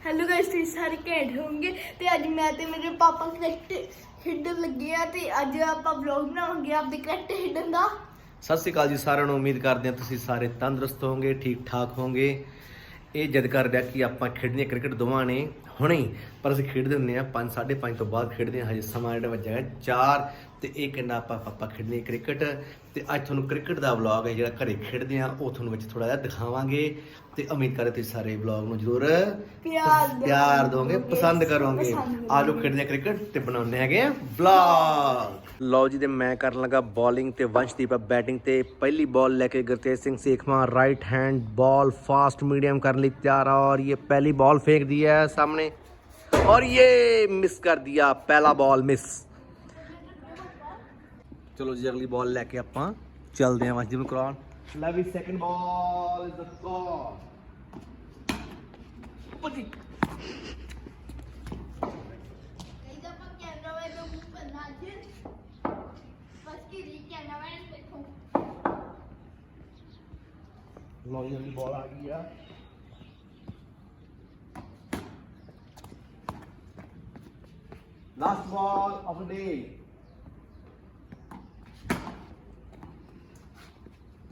Hello guys ਤੁਸੀਂ ਸਾਰੇ ਘੈਂਟ ਹੋਵੋਗੇ? ਤੇ ਅੱਜ ਮੈਂ ਤੇ ਮੇਰੇ ਪਾਪਾ ਕ੍ਰਿਕਟ ਖੇਡਣ ਲੱਗੇ ਆ ਤੇ ਅੱਜ ਆਪਾਂ ਵਲੌਗ ਬਣਾਵਾਂਗੇ ਆਪਦੇ ਕ੍ਰਿਕਟ ਖੇਡਣ ਦਾ। ਸਤਿ ਸ਼੍ਰੀ ਅਕਾਲ ਜੀ ਸਾਰਿਆਂ ਨੂੰ, ਉਮੀਦ ਕਰਦੇ ਹਾਂ ਤੁਸੀਂ ਸਾਰੇ ਤੰਦਰੁਸਤ ਹੋਵੋਗੇ ਠੀਕ ਠਾਕ ਹੋਵੋਗੇ। ਇਹ ਜਦ ਕਰਦੇ ਆ ਕਿ ਆਪਾਂ ਖੇਡਣੀ ਕ੍ਰਿਕਟ ਦੋਵਾਂ ਨੇ। ਹੁਣੇ ਪਰ ਅਸੀਂ ਖੇਡਦੇ ਹੁੰਦੇ ਆ 5 5:30 ਤੋਂ ਬਾਅਦ ਖੇਡਦੇ ਹਾਂ। ਹਜੇ ਸਮਾਂ ਜਿਹੜਾ ਵੱਜਾ ਹੈ 4 ਤੇ ਇਹ ਕਹਿੰਦਾ ਆਪਾਂ ਪਾਪਾ ਖੇਡਣੀ ਕ੍ਰਿਕਟ। ਤੇ ਅੱਜ ਤੁਹਾਨੂੰ ਕ੍ਰਿਕਟ ਦਾ ਵਲੌਗ ਹੈ ਜਿਹੜਾ ਘਰੇ ਖੇਡਦੇ ਆ ਉਹ ਤੁਹਾਨੂੰ ਵਿੱਚ ਥੋੜਾ ਜਿਹਾ ਦਿਖਾਵਾਂਗੇ। ਤੇ ਉਮੀਦ ਕਰਦੇ ਤੁਸੀਂ ਸਾਰੇ ਵਲੌਗ ਨੂੰ ਜ਼ਰੂਰ ਪਿਆਰ ਦੋਗੇ ਪਸੰਦ ਕਰੋਗੇ। ਆਜੋ ਖੇਡਦੇ ਆ ਕ੍ਰਿਕਟ ਤੇ ਬਣਾਉਂਦੇ ਹੈਗੇ ਆ ਵਲੌਗ ਲਓ ਜੀ ਤੇ ਮੈਂ ਕਰਨ ਲੱਗਾ ਬੋਲਿੰਗ ਤੇ ਵੰਸ਼ਦੀਪ ਬੈਟਿੰਗ ਤੇ। ਪਹਿਲੀ ਬਾਲ ਲੈ ਕੇ Gurtej Singh Sekhwan right hand ball fast medium ਕਰਨ ਲਈ ਤਿਆਰ ਔਰ ਇਹ ਪਹਿਲੀ ਬਾਲ फेंक दी है सामने और ये मिस कर दिया पहला बॉल मिस ਚਲੋ ਜੀ, ਅਗਲੀ ਬਾਲ ਲੈ ਕੇ ਆਪਾਂ ਚੱਲਦੇ ਆਂ ਵੰਸ਼ਦੀਪ ਨੂੰ ਕਰਾਉਣ। ਲੈ ਵੀ second ball is the score ਪਤੀ ¿ah? ਲਓ ਜੀ ਬਾਲ ਆ ਗਈ ਆ ਲਾਸਟ ਬਾਲ ਆਫ ਡੇ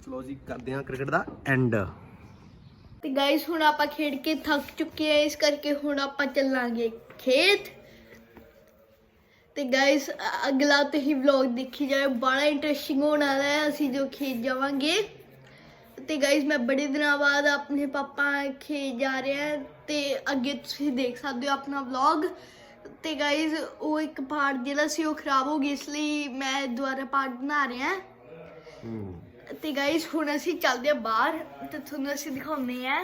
ਚਲੋ ਜੀ, ਕਰਦੇ ਹਾਂ ਕ੍ਰਿਕਟ ਦਾ ਐਂਡ ਤੇ ਗਾਇਸ ਹੁਣ ਆਪਾਂ ਖੇਡ ਕੇ ਥੱਕ ਚੁੱਕੇ ਆ, ਇਸ ਕਰਕੇ ਹੁਣ ਆਪਾਂ ਚੱਲਾਂਗੇ ਖੇਤ। ਤੇ ਗਾਇਸ ਅਗਲਾ ਤੁਸੀਂ ਵਲੌਗ ਦੇਖੀ ਜਾਏ ਬੜਾ ਇੰਟਰਸਟਿੰਗ ਹੋਣ ਵਾਲਾ ਹੈ, ਅਸੀਂ ਜੋ ਖੇਤ ਜਾਵਾਂਗੇ। ਤੇ ਗਾਇਸ ਮੈਂ ਬੜੇ ਦਿਨਾਂ ਬਾਅਦ ਆਪਣੇ ਪਾਪਾ ਖੇਤ ਜਾ ਰਿਹਾ ਤੇ ਅੱਗੇ ਤੁਸੀਂ ਦੇਖ ਸਕਦੇ ਹੋ ਆਪਣਾ ਵਲੌਗ ਤੇ ਗਾਇਸ ਉਹ ਇੱਕ ਪਾਰਟ ਜਿਹੜਾ ਸੀ ਉਹ ਖਰਾਬ ਹੋ ਗਿਆ, ਇਸ ਲਈ ਮੈਂ ਦੁਬਾਰਾ ਪਾਰਟ ਬਣਾ ਰਿਹਾ ਤੇ ਗਾਇਸ ਹੁਣ ਅਸੀਂ ਚੱਲਦੇ ਆ ਬਾਹਰ ਤੇ ਤੁਹਾਨੂੰ ਅਸੀਂ ਦਿਖਾਉਂਦੇ ਆ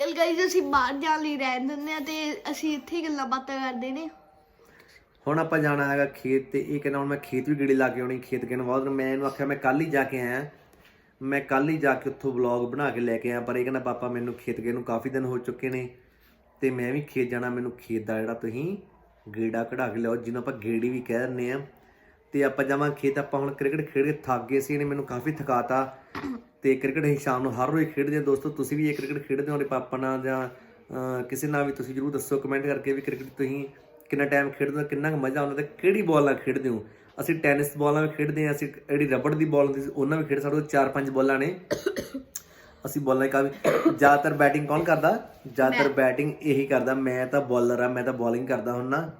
ਚਲ ਗਾਇਸ ਅਸੀਂ ਬਾਹਰ ਜਾਣ ਲਈ ਰਹਿਣ ਦਿੰਦੇ ਆ ਤੇ ਅਸੀਂ ਇੱਥੇ ਗੱਲਾਂ ਬਾਤਾਂ ਕਰਦੇ ਨੇ। ਹੁਣ ਆਪਾਂ ਜਾਣਾ ਹੈਗਾ ਖੇਤ ਤੇ, ਇਹ ਕਹਿੰਦਾ ਹੁਣ ਮੈਂ ਖੇਤ ਵੀ ਗੇੜੀ ਲਾ ਕੇ ਆਉਣੀ, ਖੇਤ ਕਿਨ ਬਹੁਤ, ਮੈਂ ਇਹਨੂੰ ਆਖਿਆ ਮੈਂ ਕੱਲ ਹੀ ਜਾ ਕੇ ਆਇਆ। ਮੈਂ ਕੱਲ ਹੀ ਜਾ ਕੇ ਉੱਥੋਂ ਵਲੌਗ ਬਣਾ ਕੇ ਲੈ ਕੇ ਆਇਆ, ਪਰ ਇਹ ਕਹਿੰਦਾ, ਪਾਪਾ, ਮੈਨੂੰ ਖੇਤ ਗਏ ਨੂੰ ਕਾਫੀ ਦਿਨ ਹੋ ਚੁੱਕੇ ਨੇ ਤੇ ਮੈਂ ਵੀ ਖੇਤ ਜਾਣਾ, ਮੈਨੂੰ ਖੇਤ ਦਾ ਜਿਹੜਾ ਤੁਸੀਂ ਗੇੜਾ ਕਢਾ ਕੇ ਲਿਆਓ, ਜਿਹਨੂੰ ਆਪਾਂ ਗੇੜੀ ਵੀ ਕਹਿ ਦਿੰਦੇ ਆ ਤੇ ਆਪਾਂ ਜਾਵਾਂ ਖੇਤ, ਆਪਾਂ ਹੁਣ ਕ੍ਰਿਕਟ ਖੇਡ ਕੇ ਥੱਕ ਗਏ ਸੀ ਇਹਨੇ ਮੈਨੂੰ ਕਾਫੀ ਥਕਾਤਾ ਤੇ ਕ੍ਰਿਕਟ ਅਸੀਂ ਸ਼ਾਮ ਨੂੰ ਹਰ ਰੋਜ਼ ਖੇਡਦੇ ਹਾਂ। ਦੋਸਤੋ, ਤੁਸੀਂ ਵੀ ਇਹ ਕ੍ਰਿਕਟ ਖੇਡਦੇ ਹੋ ਆਪਣੇ ਪਾਪਾ ਨਾਲ ਜਾਂ ਕਿਸੇ ਨਾਲ ਵੀ ਤੁਸੀਂ ਜਰੂਰ ਦੱਸੋ, ਕਮੈਂਟ ਕਰਕੇ ਵੀ ਕ੍ਰਿਕਟ ਤੁਸੀਂ ਕਿੰਨਾ ਟਾਈਮ ਖੇਡਦੇ ਹੋ, ਕਿੰਨਾ ਕੁ ਮਜ਼ਾ ਆਉਂਦਾ ਤੇ ਕਿਹੜੀ ਬਾਲ ਨਾਲ ਖੇਡਦੇ ਹੋ? ਅਸੀਂ ਟੈਨਿਸ ਬਾਲਾਂ ਨਾਲ ਖੇਡਦੇ ਹਾਂ ਅਸੀਂ ਜਿਹੜੀ ਰਬੜ ਦੀ ਬਾਲ ਹੁੰਦੀ ਸੀ ਉਹਨਾਂ ਵੀ ਖੇਡ ਸਾਡੇ ਕੋਲ ਚਾਰ ਪੰਜ ਬਾਲਾਂ ਨੇ। ਅਸੀਂ ਬਾਲਾਂ ਕਾਫੀ ਜ਼ਿਆਦਾਤਰ ਬੈਟਿੰਗ ਕੌਣ ਕਰਦਾ? ਜ਼ਿਆਦਾਤਰ ਬੈਟਿੰਗ ਇਹੀ ਕਰਦਾ ਮੈਂ ਤਾਂ ਬੋਲਰ ਆ ਮੈਂ ਤਾਂ ਬੋਲਿੰਗ ਕਰਦਾ ਹੁੰਨਾ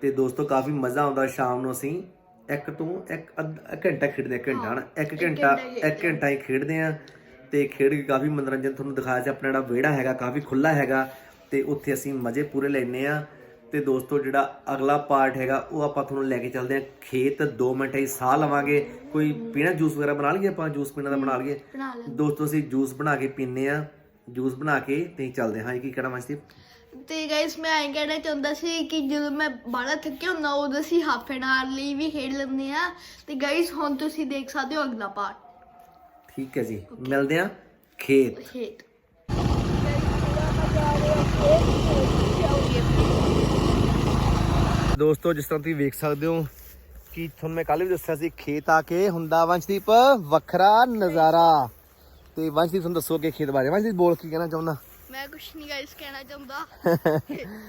ਤੇ ਦੋਸਤੋ ਕਾਫੀ ਮਜ਼ਾ ਆਉਂਦਾ ਸ਼ਾਮ ਨੂੰ ਅਸੀਂ ਇੱਕ ਤੋਂ ਇੱਕ ਅੱਧ- ਇੱਕ ਘੰਟਾ ਖੇਡਦੇ ਆ ਘੰਟਾ ਨਾ ਇੱਕ ਘੰਟਾ ਇੱਕ ਘੰਟਾ ਹੀ ਖੇਡਦੇ ਆ ਤੇ ਖੇਡ ਕੇ ਕਾਫੀ ਮਨੋਰੰਜਨ ਤੁਹਾਨੂੰ ਦਿਖਾਇਆ ਸੀ ਆਪਣਾ ਜਿਹੜਾ ਵਿਹੜਾ ਹੈਗਾ ਕਾਫੀ ਖੁੱਲਾ ਹੈਗਾ। ਤੇ ਉੱਥੇ ਅਸੀਂ ਮਜ਼ੇ ਪੂਰੇ ਲੈਨੇ ਆ ਤੇ ਦੋਸਤੋ ਜਿਹੜਾ ਅਗਲਾ ਪਾਰਟ ਹੈਗਾ ਉਹ ਆਪਾਂ ਤੁਹਾਨੂੰ ਲੈ ਕੇ ਚੱਲਦੇ ਆ ਖੇਤ 2 ਮਿੰਟ ਹੀ ਸਾਹ ਲਵਾਂਗੇ। ਕੋਈ ਪੀਣਾ ਜੂਸ ਵਗੈਰਾ ਬਣਾ ਲਈਏ ਆਪਾਂ? ਜੂਸ ਪੀਣਾ ਦਾ ਬਣਾ ਲਈਏ। ਦੋਸਤੋ ਅਸੀਂ ਜੂਸ ਬਣਾ ਕੇ ਪੀਨੇ ਆ ਜੂਸ ਬਣਾ ਕੇ ਤੇ ਚੱਲਦੇ ਹਾਂ। ਕੀ ਕਹਿਣਾ ਮਸਤੀ ਤੇ ਗਾਇਸ ਮੈਂ ਐਂ ਕਹਿਣਾ ਚਾਹੁੰਦਾ ਸੀ ਕਿ ਜਦੋਂ ਮੈਂ ਬਾਹਲਾ ਥੱਕਿਆ ਹੁੰਦਾ ਉਦੋਂ ਅਸੀਂ ਹਾਫ ਐਨ ਆਰ ਲਈ ਵੀ ਖੇਡ ਲੈਂਦੇ ਆ ਤੇ ਗਾਇਸ ਹੁਣ ਤੁਸੀਂ ਦੇਖ ਸਕਦੇ ਹੋ ਅਗਲਾ ਪਾਰਟ ਠੀਕ ਹੈ ਜੀ। ਮਿਲਦੇ ਆ ਖੇਤ। ਖੇਤ। ਦੋਸਤੋ ਜਿਸ ਤਰ੍ਹਾਂ ਤੁਸੀਂ ਵੇਖ ਸਕਦੇ ਹੋ ਕਿ ਤੁਹਾਨੂੰ ਮੈਂ ਕੱਲ ਵੀ ਦੱਸਿਆ ਸੀ ਖੇਤ ਆ ਕੇ ਹੁੰਦਾ ਵੰਸ਼ਦੀਪ ਵੱਖਰਾ ਨਜ਼ਾਰਾ। ਤੇ ਵੰਸ਼ਦੀਪ ਤੁਹਾਨੂੰ ਦੱਸੋ ਕਿ ਖੇਤ ਬਾਰੇ। ਵੰਸ਼ਦੀਪ ਬੋਲ ਕੀ ਕਹਿਣਾ ਚਾਹੁੰਦਾ? ਮੈਂ ਕੁਛ ਨਹੀਂ ਗਾਇਸ ਕਹਿਣਾ ਚਾਹੁੰਦਾ।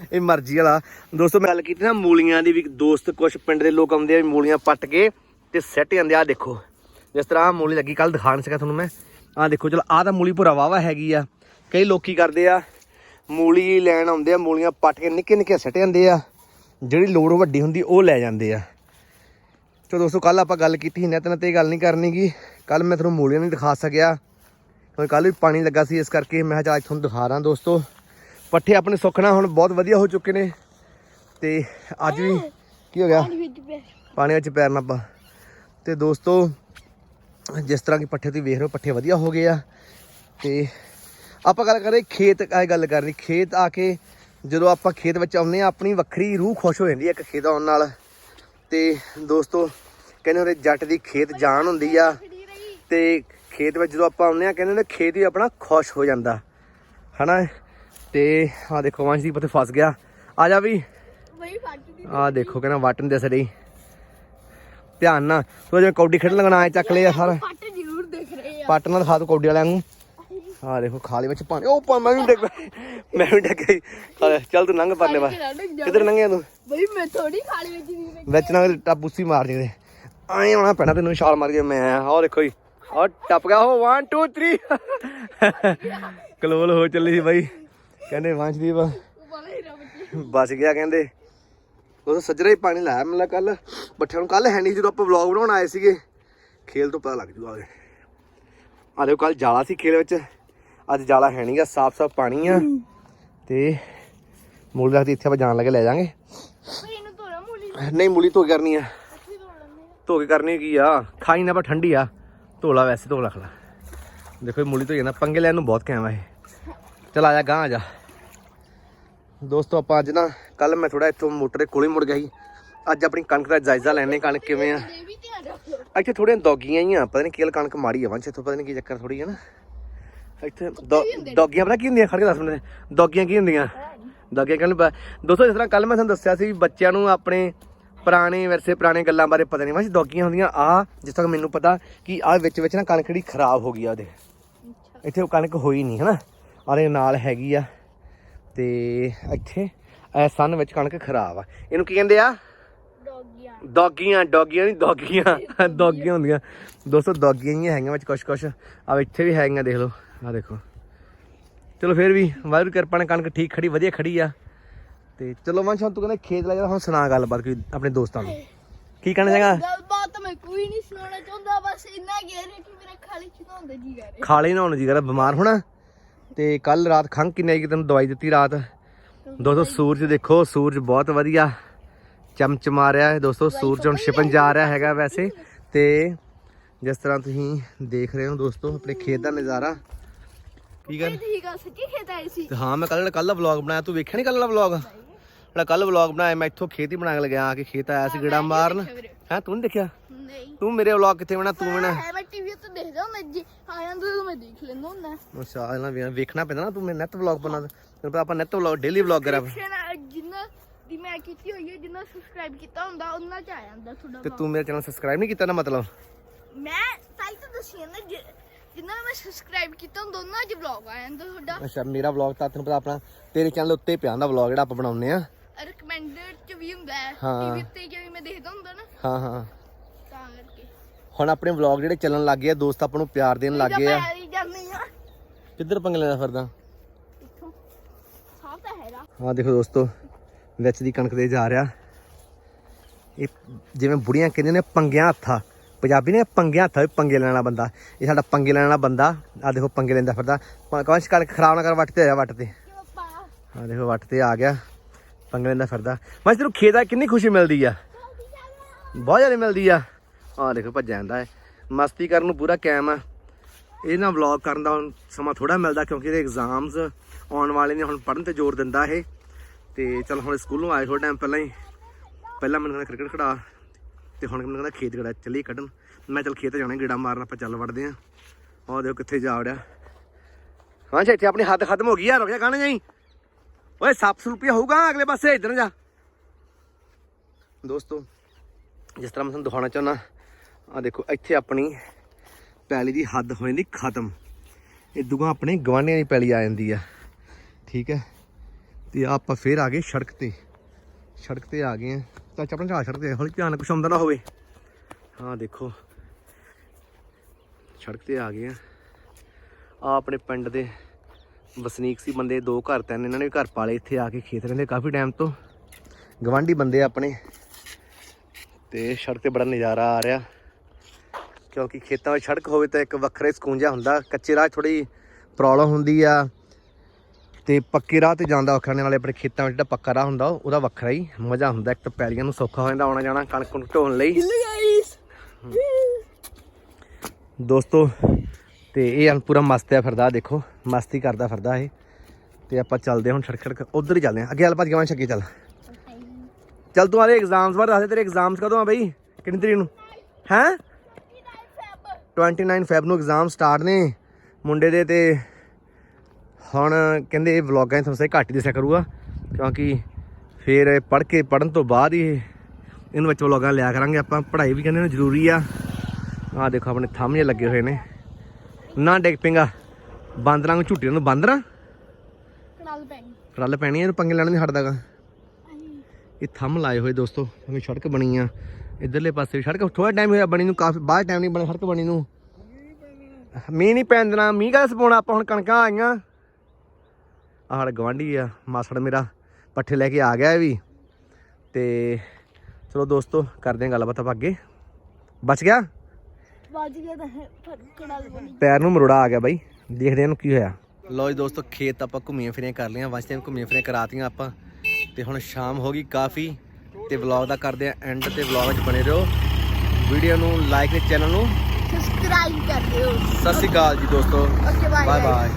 ਇਹ ਮਰਜ਼ੀ ਵਾਲਾ। ਦੋਸਤੋ ਮੈਂ ਗੱਲ ਕੀਤੀ ਨਾ ਮੂਲੀਆਂ ਦੀ ਵੀ ਦੋਸਤ ਕੁਝ ਪਿੰਡ ਦੇ ਲੋਕ ਆਉਂਦੇ ਆ ਮੂਲੀਆਂ ਪੱਟ ਕੇ ਤੇ ਸੈੱਟ ਜਾਂਦੇ ਆ। ਦੇਖੋ ਜਿਸ ਤਰ੍ਹਾਂ ਮੂਲੀ ਲੱਗੀ ਕੱਲ ਦਿਖਾਣ ਸਕਿਆ ਤੁਹਾਨੂੰ ਮੈਂ। ਆਹ ਦੇਖੋ ਚਲੋ ਆਹ ਤਾਂ ਮੂਲੀ ਭੁਰਾ ਵਾਵਾ ਹੈਗੀ ਆ। ਕਈ ਲੋਕੀ ਕਰਦੇ ਆ ਮੂਲੀ ਲੈਣ ਆਉਂਦੇ ਆ ਮੂਲੀਆਂ ਪੱਟ ਕੇ ਨਿੱਕੇ ਨਿੱਕੇ ਸੈੱਟ ਜਾਂਦੇ ਆ। ਜਿਹੜੀ ਲੋੜ ਵੱਡੀ ਹੁੰਦੀ ਉਹ ਲੈ ਜਾਂਦੇ ਆ। ਤੋ ਦੋਸਤੋ ਕੱਲ ਆਪਾਂ ਗੱਲ ਕੀਤੀ ਸੀ ਨਿਤਨ ਤੇ ਗੱਲ ਨਹੀਂ ਕਰਨੀਗੀ ਕੱਲ ਮੈਂ ਤੁਹਾਨੂੰ ਮੂਲੀਆਂ ਨਹੀਂ ਦਿਖਾ ਸਕਿਆ। ਕਿਉਂਕਿ ਕੱਲ ਵੀ ਪਾਣੀ ਲੱਗਾ ਸੀ ਇਸ ਕਰਕੇ ਮੈਂ ਚੱਲ ਅੱਜ ਤੁਹਾਨੂੰ ਦਿਖਾ ਰਾਂ ਦੋਸਤੋ। ਪੱਠੇ ਆਪਣੇ ਸੁੱਕਣਾ ਹੁਣ ਬਹੁਤ ਵਧੀਆ ਹੋ ਚੁੱਕੇ ਨੇ। ਤੇ ਅੱਜ ਵੀ ਕੀ ਹੋ ਗਿਆ? ਪਾਣੀ ਵਿੱਚ ਪੈਰ ਨਾ ਪਾ ਤੇ ਦੋਸਤੋ ਜਿਸ ਤਰ੍ਹਾਂ ਕਿ ਪੱਠੇ ਤੁਸੀਂ ਵੇਖ ਰਹੇ ਹੋ ਪੱਠੇ ਵਧੀਆ ਹੋ ਗਏ ਆ। ਤੇ ਆਪਾਂ ਗੱਲ ਕਰ ਰਹੇ ਖੇਤ ਆ ਗੱਲ ਕਰਨੀ ਖੇਤ ਆ ਕੇ ਜਦੋਂ ਆਪਾਂ ਖੇਤ ਵਿੱਚ ਆਉਂਦੇ ਆ ਆਪਣੀ ਵੱਖਰੀ ਰੂਹ ਖੁਸ਼ ਹੋ ਜਾਂਦੀ ਹੈ ਇੱਕ ਖੇਤ ਆਉਣ ਨਾਲ। ਤੇ ਦੋਸਤੋ ਕਹਿੰਦੇ ਹੁੰਦੇ ਜੱਟ ਦੀ ਖੇਤ ਜਾਨ ਹੁੰਦੀ ਆ। ਤੇ ਖੇਤ ਵਿੱਚ ਜਦੋਂ ਆਪਾਂ ਆਉਂਦੇ ਆ ਕਹਿੰਦੇ ਨੇ ਖੇਤ ਵੀ ਆਪਣਾ ਖੁਸ਼ ਹੋ ਜਾਂਦਾ। ਹਨਾ? ਤੇ ਆ ਦੇਖੋ ਵੰਸ਼ਦੀਪ ਉੱਥੇ ਫਸ ਗਿਆ। ਆ ਜਾ ਵੀ। ਬਈ ਫਾਟੀ ਆ ਦੇਖੋ ਕਹਿੰਦਾ ਵਟਨ ਦੇ ਸਰੀ ਧਿਆਨ ਨਾਲ। ਤੂੰ ਜਿਵੇਂ ਕੌਡੀ ਖੇਡਣ ਲੱਗਣਾ ਐ ਚੱਕ ਲਿਆ ਸਾਰਾ ਫੱਟ ਜ਼ਰੂਰ ਦਿਖ ਰਹੇ ਆ। ਪੱਟ ਨਾਲ ਦਿਖਾ ਤੂੰ ਕੌਡੀ ਵਾਲਿਆਂ ਨੂੰ। ਆ ਦੇਖੋ ਖਾਲੀ ਵਿੱਚ ਪਾਣੀ। ਉਹ ਪਾ ਮੈਂ ਵੀ ਡਿੱਗ ਪਿਆ। ਮੈਂ ਵੀ ਡਿੱਗ ਗਈ। ਚੱਲ ਤੂੰ ਲੰਘ ਪਰਲੇ ਵਾ ਕਿੱਧਰ ਲੰਘਿਆ ਤੂੰ? ਬਈ ਮੈਂ ਥੋੜੀ ਖਾਲੀ ਵਿੱਚ ਨਹੀਂ ਵਿੱਚ ਨਾ ਟਾਪੂਸੀ ਮਾਰ ਦੇ ਆਏ ਆਉਣਾ ਪੈਣਾ ਤੈਨੂੰ ਛਾਲ ਮਾਰ ਕੇ ਮੈਂ। ਆਹ ਦੇਖੋ ਜੀ। ਆ ਟੱਪ ਗਿਆ। ਉਹ 1 2 3 ਕਲੋਲ ਹੋ ਚੱਲੀ ਸੀ ਬਾਈ। ਕਹਿੰਦੇ ਵਾਂਚਦੀਪ ਵਾਲਾ ਹੀਰਾ ਬੱਚੇ ਬਚ ਗਿਆ ਕਹਿੰਦੇ। ਉਹ ਸੱਜਰੇ ਹੀ ਪਾਣੀ ਲਾਇਆ ਮੈਨੂੰ ਕੱਲ ਬੱਠਿਆਂ ਨੂੰ ਕੱਲ ਹੈ ਨਹੀਂ ਜਦੋਂ ਆਪਾਂ ਵਲੌਗ ਬਣਾਉਣ ਆਏ ਸੀਗੇ। ਖੇਲ ਤੋਂ ਪਤਾ ਲੱਗ ਜੂਗਾ। ਆ ਦੇਖੋ ਕੱਲ ਜਾਲਾ ਸੀ ਖੇਲ ਵਿੱਚ। ਅੱਜ ਜਾਲਾ ਹੈ ਨਹੀਂਗਾ ਸਾਫ਼ ਸਾਫ਼ ਪਾਣੀ ਆ। ਤੇ ਮੂਲ ਰੱਖਦੀ ਇੱਥੇ ਆਪਾਂ ਜਾਣ ਲੱਗੇ ਲੈ ਜਾਾਂਗੇ। ਨਹੀਂ ਮੂਲੀ ਧੋ ਕਰਨੀ ਆ। ਧੋ ਕੇ ਕਰਨੀ ਕੀ ਆ? ਖਾਈ ਨਾ ਪਰ ਠੰਡੀ ਆ। ਧੋਲਾ ਵੈਸੇ ਧੋ ਰੱਖ ਲਾ ਦੇਖੋ ਇਹ ਮੂਲੀ ਧੋ ਜਾਂਦਾ। ਪੰਗੇ ਲੈਣ ਨੂੰ ਬਹੁਤ ਕਾਇਮ ਆ ਇਹ। ਚਲ ਆ ਜਾ ਗਾਂ ਆ ਜਾ। ਦੋਸਤੋ ਆਪਾਂ ਅੱਜ ਨਾ ਕੱਲ ਮੈਂ ਥੋੜਾ ਇੱਥੋਂ ਮੋਟਰ ਦੇ ਕੋਲੇ ਮੁੜ ਗਿਆ ਸੀ। ਅੱਜ ਆਪਣੀ ਕਣਕ ਦਾ ਜਾਇਜ਼ਾ ਲੈਣੇ ਕਣਕ ਕਿਵੇਂ ਆ? ਇੱਥੇ ਥੋੜੀਆਂ ਦੌਗੀਆਂ ਹੀ ਆ। ਪਤਾ ਨਹੀਂ ਕਿਹਲ ਕਣਕ ਮਾੜੀ ਆ ਵੰਸ਼ ਇੱਥੋਂ ਪਤਾ ਨਹੀਂ ਕੀ ਚੱਕਰ ਥੋੜੀ ਹੈ ਨਾ। ਇੱਥੇ ਦੌਗੀਆਂ ਪਤਾ ਕੀ ਹੁੰਦੀਆਂ? ਖੜ ਕੇ ਦੱਸ ਮਿੰਟ ਦੌਗੀਆਂ ਕੀ ਹੁੰਦੀਆਂ? ਦੌਗੀਆਂ ਕਹਿੰਦੇ ਦੋਸਤੋ ਜਿਸ ਤਰ੍ਹਾਂ ਕੱਲ ਮੈਂ ਤੁਹਾਨੂੰ ਦੱਸਿਆ ਸੀ ਬੱਚਿਆਂ ਨੂੰ ਆਪਣੇ ਪੁਰਾਣੇ ਵਰਸੇ ਪੁਰਾਣੇ ਗੱਲਾਂ ਬਾਰੇ ਪਤਾ ਨਹੀਂ ਵੰਸ਼ ਦੌਗੀਆਂ ਹੁੰਦੀਆਂ ਆ ਜਿਸ ਤੱਕ ਮੈਨੂੰ ਪਤਾ ਕਿ ਆ ਵਿੱਚ ਵਿੱਚ ਨਾ ਕਣਕ ਜਿਹੜੀ ਖਰਾਬ ਹੋ ਗਈ ਆ ਉਹਦੇ। ਇੱਥੇ ਉਹ ਕਣਕ ਹੋਈ ਨਹੀਂ ਹਨਾ? ਆਰੇ ਨਾਲ ਹੈਗੀ ਆ। ਤੇ ਇੱਥੇ ਐ ਸਨ ਵਿੱਚ ਕਣਕ ਖਰਾਬ ਆ। ਇਹਨੂੰ ਕੀ ਕਹਿੰਦੇ ਆ? ਡੌਗੀਆਂ। ਡੌਗੀਆਂ ਡੌਗੀਆਂ ਨਹੀਂ ਡੌਗੀਆਂ। ਡੌਗੀਆਂ। ਹੁੰਦੀਆਂ। ਦੋਸਤੋ ਡੌਗੀਆਂ ਹੀ ਹੈਗੀਆਂ ਵਿੱਚ ਕੁਛ ਕੁਛ ਆ ਇੱਥੇ ਵੀ ਹੈਗੀਆਂ ਦੇਖ ਲਓ। ਆ ਦੇਖੋ। ਚਲੋ ਫਿਰ ਵੀ ਵਾਹਿਗੁਰੂ ਕਿਰਪਾ ਨਾਲ ਕਣਕ ਠੀਕ ਖੜੀ ਵਧੀਆ ਖੜੀ ਆ। ਤੇ ਚਲੋ ਵੰਸ਼ ਹੁਣ ਤੂੰ ਕਹਿੰਦਾ ਖੇਤ ਲੈ ਜਾ ਹੁਣ ਸੁਣਾ ਗੱਲਬਾਤ ਕੋਈ ਆਪਣੇ ਦੋਸਤਾਂ ਨੂੰ। ਕੀ ਕਹਿਣਾ ਚਾਹਾਂਗਾ? ਗੱਲਬਾਤ ਮੈਂ ਕੋਈ ਨਹੀਂ ਸੁਣਾਉਣਾ ਚਾਹੁੰਦਾ ਬਸ ਇੰਨਾ ਰਿਹਾ ਕਿ ਮੇਰਾ ਖਾਲੀ ਚੁਣਾਉਂਦਾ ਜੀ ਰਿਹਾ। ਖਾਲੇ ਨਾ ਹੋਣ ਜੀ ਕਰਾ ਬਿਮਾਰ ਹੋਣਾ। ਤੇ ਕੱਲ ਰਾਤ ਖੰਘ ਕਿੰਨੀ ਆਈ ਕਿ ਤੈਨੂੰ ਦਵਾਈ ਦਿੱਤੀ ਰਾਤ। ਦੋਸਤੋ ਸੂਰਜ ਦੇਖੋ ਸੂਰਜ ਬਹੁਤ ਵਧੀਆ। ਚਮਚਮਾ ਰਿਹਾ ਹੈ ਦੋਸਤੋ ਸੂਰਜ ਹੁਣ ਛਿਪਣ ਜਾ ਰਿਹਾ ਹੈਗਾ ਵੈਸੇ। ਤੇ ਜਿਸ ਤਰ੍ਹਾਂ ਤੁਸੀਂ ਦੇਖ ਰਹੇ ਹੋ ਦੋਸਤੋ ਆਪਣੇ ਖੇਤ ਦਾ ਨਜ਼ਾਰਾ। ਕੀ ਗੱਲ? ਠੀਕ ਆ ਸੱਚੀ ਖੇਤ ਆਈ ਸੀ। ਤੇ ਹਾਂ ਮੈਂ ਕੱਲ ਕੱਲ ਦਾ ਵਲੌਗ ਬਣਾਇਆ ਤੂੰ ਵੇਖਿਆ ਨਹੀਂ ਕੱਲ ਵਾਲਾ ਵਲੌਗ ਜਿਹੜਾ ਕੱਲ ਵਲੌਗ ਬਣਾਇਆ ਮੈਂ ਇੱਥੋਂ ਖੇਤ ਹੀ ਬਣਾ ਕੇ ਲਗਿਆ ਆ ਕੇ ਖੇਤ ਆਇਆ ਸੀ ਗੇੜਾ ਮਾਰਨ। ਹੈ ਤੂੰ ਨਹੀਂ ਦੇਖਿਆ? ਨਹੀਂ। ਤੂੰ ਮੇਰੇ ਵਲੌਗ ਕਿੱਥੇ ਬਣਾ ਤੂੰ ਬਣਾ। ਹੈ ਮੈਂ ਟੀਵੀ ਤੇ ਦੇਖਦਾ ਹੁੰਦਾ ਜੀ। ਆ ਜਾਂਦਾ ਤਾਂ ਮੈਂ ਦੇਖ ਲੈਂਦਾ ਹੁੰਦਾ। ਅੱਛਾ ਇਹਨਾਂ ਵੀ ਵੇਖਣਾ ਪੈਂਦਾ ਨਾ ਤੂੰ ਮੇਰੇ ਨੈਟ ਵਲੌਗ ਬਣਾ ਤੈਨੂੰ ਪਤਾ ਆਪਾਂ ਨੈਟ ਵਲੌਗ ਡੇਲੀ ਵਲੌਗਰ ਆ ਜਿੰਨਾ ਦੀ ਮੈਂ ਕੀਤੀ ਹੋਈ ਹੈ ਜਿੰਨਾ ਸਬਸਕ੍ਰਾਈਬ ਕੀਤਾ ਹੁੰਦਾ ਉਹਨਾਂ ਚ ਆ ਜਾਂਦਾ ਤੁਹਾਡਾ ਤੇ ਤੂੰ ਮੇਰੇ ਚੈਨਲ ਸਬਸਕ੍ਰਾਈਬ ਨਹੀਂ ਕੀਤਾ ਨਾ ਮਤਲਬ। ਮੈਂ ਸਾਈ ਤਾਂ ਦੱਸੀ ਨਾ ਜਿ- ਜਿੰਨਾ ਮੈਂ ਸਬਸਕ੍ਰਾਈਬ ਕੀਤਾ ਹੁੰਦਾ ਉਹਨਾਂ ਚ ਵਲੌਗ ਆ ਜਾਂਦਾ ਤੁਹਾਡਾ। ਅੱਛਾ ਮੇਰਾ ਵਲੌਗ ਤਾਂ ਤੈਨੂੰ ਪਤਾ ਆਪਣਾ ਤੇਰੇ ਚੈਨਲ ਉੱਤੇ ਪਿਆ ਹੁੰਦਾ ਵਲੌਗ ਜਿਹੜਾ ਆਪਾਂ ਬਣਾਉਂਦੇ ਆ ਰეკਮੈਂਡਡ ਚ ਵੀ ਹੁੰਦਾ ਹੈ ਹਾਂ। ਟੀਵੀ ਤੇ ਜਿਵੇਂ ਮੈਂ ਦੇਖਦਾ ਹੁੰਦਾ ਨਾ। ਹਾਂ ਹਾਂ। ਤਾਂ ਕਰਕੇ। ਹੁਣ ਆਪਣੇ ਵਲੌਗ ਜਿਹੜੇ ਚੱਲਣ ਲੱਗ ਗਏ ਆ ਦੋਸਤ ਆਪਾਂ ਨੂੰ ਪਿਆਰ ਦੇਣ ਲੱਗ ਗਏ ਆ। ਜਾਂਦੀ ਕਿੱਧਰ ਪੰਗੇ ਲੈਣਾ ਫਿਰਦਾ? ਇੱਥੋਂ। ਸਾਫ਼ ਤਾਂ ਹੈਗਾ। ਹਾਂ ਦੇਖੋ ਦੋਸਤੋ ਵਿੱਚ ਦੀ ਕਣਕ ਦੇ ਜਾ ਰਿਹਾ। ਇਹ ਜਿਵੇਂ ਬੁੜੀਆਂ ਕਹਿੰਦੇ ਨੇ ਪੰਗਿਆਂ ਹੱਥਾ। ਪੰਜਾਬੀ ਨੇ ਪੰਗੇ ਹੱਥਾ ਵੀ ਪੰਗੇ ਲੈਣ ਵਾਲਾ ਬੰਦਾ। ਇਹ ਸਾਡਾ ਪੰਗੇ ਲੈਣ ਵਾਲਾ ਬੰਦਾ। ਆ ਦੇਖੋ ਪੰਗੇ ਲੈਂਦਾ ਫਿਰਦਾ। ਕੌਂਸ਼ ਕਣਕ ਖਰਾਬ ਨਾ ਕਰ, ਵੱਟ ਤੇ ਆ ਵੱਟ ਤੇ। ਕਿ ਆ ਦੇਖੋ, ਵੱਟ ਤੇ ਆ ਗਿਆ। ਪੰਗੇ ਲੈਂਦਾ ਫਿਰਦਾ। ਮੈਂ ਤੈਨੂੰ ਖੇਤ ਕਿੰਨੀ ਖੁਸ਼ੀ ਮਿਲਦੀ ਆ? ਬਹੁਤ ਜ਼ਿਆਦਾ ਮਿਲਦੀ ਆ। ਆ ਦੇਖੋ ਭੱਜ ਜਾਂਦਾ ਹੈ ਮਸਤੀ ਕਰਨ ਨੂੰ ਪੂਰਾ ਕਾਇਮ ਆ। ਇਹ ਨਾ ਵਲੌਗ ਕਰਨ ਦਾ ਹੁਣ ਸਮਾਂ ਥੋੜਾ ਮਿਲਦਾ, ਕਿਉਂਕਿ ਇਹਦੇ ਐਗਜ਼ਾਮਸ ਆਉਣ ਵਾਲੇ ਨੇ, ਹੁਣ ਪੜਨ ਤੇ ਜ਼ੋਰ ਦਿੰਦਾ ਇਹ। ਤੇ ਚਲ ਹੁਣ ਸਕੂਲੋਂ ਆਏ ਥੋੜਾ ਟਾਈਮ ਪਹਿਲਾਂ ਹੀ। ਪਹਿਲਾਂ ਮੈਨੂੰ ਕਹਿੰਦਾ ਕ੍ਰਿਕਟ ਖੜਾ ਤੇ ਹੁਣ ਮੈਨੂੰ ਕਹਿੰਦਾ ਖੇਤ ਖੜਾ ਚੱਲੀ ਕੱਢਣ। ਮੈਂ ਚੱਲ ਖੇਤ ਜਾਣਾ, ਗੇੜਾ ਮਾਰਨ ਆਪਾਂ ਚੱਲ ਵੜਦੇ ਆਂ। ਆਹ ਦੇਖੋ ਕਿੱਥੇ ਜਾ ਵੜਿਆ। ਹਾਂ ਜੀ, ਇੱਥੇ ਆਪਣੀ ਹੱਦ ਖਤਮ ਹੋ ਗਈ ਯਾਰ ਰੁਕ ਜਾ ਗਾਣੇ ਜਾਈ। ਓਏ ਸੱਪ ਸੁਲਪੀਆ ਹੋਊਗਾ ਅਗਲੇ ਪਾਸੇ, ਇੱਧਰ ਜਾ। ਦੋਸਤੋ, ਜਿਸ ਤਰ੍ਹਾਂ ਮੈਂ ਤੁਹਾਨੂੰ ਦਿਖਾਉਣਾ ਚਾਹੁੰਦਾ ਆ ਦੇਖੋ, ਇੱਥੇ ਆਪਣੀ ਪੈਲੀ ਦੀ ਹੱਦ ਹੋ ਜਾਂਦੀ ਖਤਮ। ਇਹ ਦੁਗਾ ਆਪਣੇ ਗਵਾਂਢੀਆਂ ਦੀ ਪੈਲੀ ਆ ਜਾਂਦੀ ਆ। ਠੀਕ ਹੈ? ਤੇ ਆਪਾਂ ਫੇਰ ਆ ਗਏ ਸੜਕ ਤੇ। ਸੜਕ ਤੇ ਆ ਗਏ ਆ। ਤਾਂ ਆਪਣਾ ਝਾੜ ਸੜਕ ਹੌਲੀ ਧਿਆਨ ਨਾਲ ਕੁਛ ਆਉਂਦਾ ਨਾ ਹੋਵੇ। ਹਾਂ, ਦੇਖੋ। ਸੜਕ ਤੇ ਆ ਗਏ ਆ। ਆ ਆਪਣੇ ਪਿੰਡ ਦੇ ਵਸਨੀਕ ਸੀ ਬੰਦੇ, ਦੋ ਘਰ ਤਿੰਨ ਇਹਨਾਂ ਨੇ ਵੀ ਘਰ ਪਾਲੇ ਇੱਥੇ ਆ ਕੇ ਖੇਤ ਰਹਿੰਦੇ ਕਾਫੀ ਟਾਈਮ ਤੋਂ। ਗਵਾਂਢੀ ਬੰਦੇ ਆਪਣੇ। ਤੇ ਸੜਕ ਤੇ ਬੜਾ ਨਜ਼ਾਰਾ ਆ ਰਿਹਾ। ਕਿਉਂਕਿ ਖੇਤਾਂ ਵਿੱਚ ਸੜਕ ਹੋਵੇ ਤਾਂ ਇੱਕ ਵੱਖਰਾ ਹੀ ਸਕੂਨ ਜਿਹਾ ਹੁੰਦਾ। ਕੱਚੇ ਰਾਹ ਥੋੜੀ ਪ੍ਰੋਬਲਮ ਹੁੰਦੀ ਆ। ਤੇ ਪੱਕੇ ਰਾਹ ਤੇ ਜਾਂਦਾ ਔਖਾ ਨੇ ਨਾਲੇ ਆਪਣੇ ਖੇਤਾਂ ਵਿੱਚ ਜਿਹੜਾ ਪੱਕਾ ਰਾਹ ਹੁੰਦਾ ਉਹਦਾ ਵੱਖਰਾ ਹੀ ਮਜ਼ਾ ਹੁੰਦਾ। ਇੱਕ ਤਾਂ ਪੈਲੀਆਂ ਨੂੰ ਸੌਖਾ ਹੋ ਜਾਂਦਾ ਆਉਣਾ ਜਾਣਾ ਕਣਕ ਨੂੰ ਢੋਣ ਲਈ। ਹੈਲੋ ਦੋਸਤੋ ਤੇ ਇਹ ਹੁਣ ਪੂਰਾ ਮਸਤ ਆ ਫਿਰਦਾ ਦੇਖੋ ਮਸਤੀ ਕਰਦਾ ਫਿਰਦਾ ਇਹ। ਤੇ ਆਪਾਂ ਚੱਲਦੇ ਹੁਣ ਸੜਕ ਉਧਰ ਹੀ ਚੱਲਦੇ ਹਾਂ। ਅੱਗੇ ਵਾਲ ਭੱਜ ਕੇ ਛੱਗੇ ਚੱਲ। ਚੱਲ ਤੂੰ ਆਲੇ ਐਗਜ਼ਾਮਸ ਬਾਰੇ ਦੱਸ ਦੇ ਤੇਰੇ ਐਗਜ਼ਾਮਸ ਕਦੋਂ ਆ ਬਈ? ਕਿੰਨੀ ਤਰੀਕ ਨੂੰ? ਹੈ? 29 ਫੈਬ ਨੂੰ ਐਗਜ਼ਾਮ ਸਟਾਰਟ ਨੇ। ਮੁੰਡੇ ਦੇ ਤੇ ਹੁਣ ਕਹਿੰਦੇ ਇਹ ਵਲੌਗਾਂ ਤੁਹਾਨੂੰ ਸਹੀ ਘੱਟ ਹੀ ਦੱਸਿਆ ਕਰੂਗਾ ਕਿਉਂਕਿ ਫਿਰ ਪੜ੍ਹ ਕੇ ਪੜਨ ਤੋਂ ਬਾਅਦ ਹੀ ਇਹ- ਇਹਨੂੰ ਵਿੱਚ ਵਲੌਗਾਂ ਲਿਆ ਕਰਾਂਗੇ ਆਪਾਂ। ਪੜ੍ਹਾਈ ਵੀ ਕਹਿੰਦੇ ਨੇ ਜ਼ਰੂਰੀ ਆ। ਆਹ ਦੇਖੋ ਆਪਣੇ ਥੰਮ ਜੇ ਲੱਗੇ ਹੋਏ ਨੇ। ਨਾ ਡਿੱਗ ਪਿੰਗਾ ਬਾਂਦਰਾਂ ਨੂੰ ਝੁੱਟੀਆਂ ਨੂੰ ਬਾਂਦਰਾਂ? ਕੜਾਲ ਪੈਣੀ। ਰੱਲ ਪੈਣੀ ਇਹਨੂੰ ਪੰਗੇ ਲੈਣ ਨਹੀਂ ਹਟਦਾਗਾ। ਇਹ ਥੰਮ ਲਾਏ ਹੋਏ ਦੋਸਤੋ ਨਵੀਂ ਸੜਕ ਬਣੀ ਆ। ਇਧਰਲੇ ਪਾਸੇ ਵੀ ਸੜਕ ਥੋੜਾ ਟਾਈਮ ਹੋਇਆ ਬਣੀ ਨੂੰ ਕਾਫੀ ਬਾਅਦ ਟਾਈਮ ਨਹੀਂ ਬਣੀ ਸੜਕ ਬਣੀ ਨੂੰ। ਮੀਂਹ ਨਹੀਂ ਪੈਣ ਦੇਣਾ ਮੀਂਹ ਕਾ ਸਪਾਉਣਾ ਆਪਾਂ ਹੁਣ ਕਣਕਾਂ ਆਈਆਂ ਆਹ ਸਾਡਾ ਗਵਾਂਢੀ ਆ ਮਾਸੜ ਮੇਰਾ ਪੱਠੇ ਲੈ ਕੇ ਆ ਗਿਆ ਇਹ ਵੀ। ਤੇ ਚਲੋ ਦੋਸਤੋ ਕਰਦੇ ਹਾਂ ਗੱਲਬਾਤ ਆਪਾਂ ਅੱਗੇ। ਬਚ ਗਿਆ? ਵੱਜ ਗਿਆ ਤਾਂ ਕੜਾਲ ਬਣੀ। ਪੈਰ ਨੂੰ ਮਰੋੜਾ ਆ ਗਿਆ ਬਾਈ। ਦੇਖਦੇ ਹਾਂ ਇਹਨੂੰ ਕੀ ਹੋਇਆ। ਲੋ ਜੀ ਦੋਸਤੋ ਖੇਤ ਆਪਾਂ ਘੁੰਮੀਆਂ ਫਿਰੀਆਂ ਕਰ ਲਈਆਂ ਵਾਸਤੇ ਘੁੰਮੀਆਂ ਫਿਰੀਆਂ ਕਰਾਤੀਆਂ ਆਪਾਂ। ਤੇ ਹੁਣ ਸ਼ਾਮ ਹੋ ਗਈ ਕਾਫੀ ਤੇ ਵਲੌਗ ਦਾ ਕਰਦੇ ਆ ਐਂਡ ਤੇ ਵਲੌਗ ਵਿੱਚ ਬਣੇ ਰਹੋ। ਵੀਡੀਓ ਨੂੰ ਲਾਈਕ ਤੇ ਚੈਨਲ ਨੂੰ ਸਬਸਕ੍ਰਾਈਬ ਕਰ ਦਿਓ। ਸਤਿ ਸ਼੍ਰੀ ਅਕਾਲ ਜੀ ਦੋਸਤੋ। Okay bye bye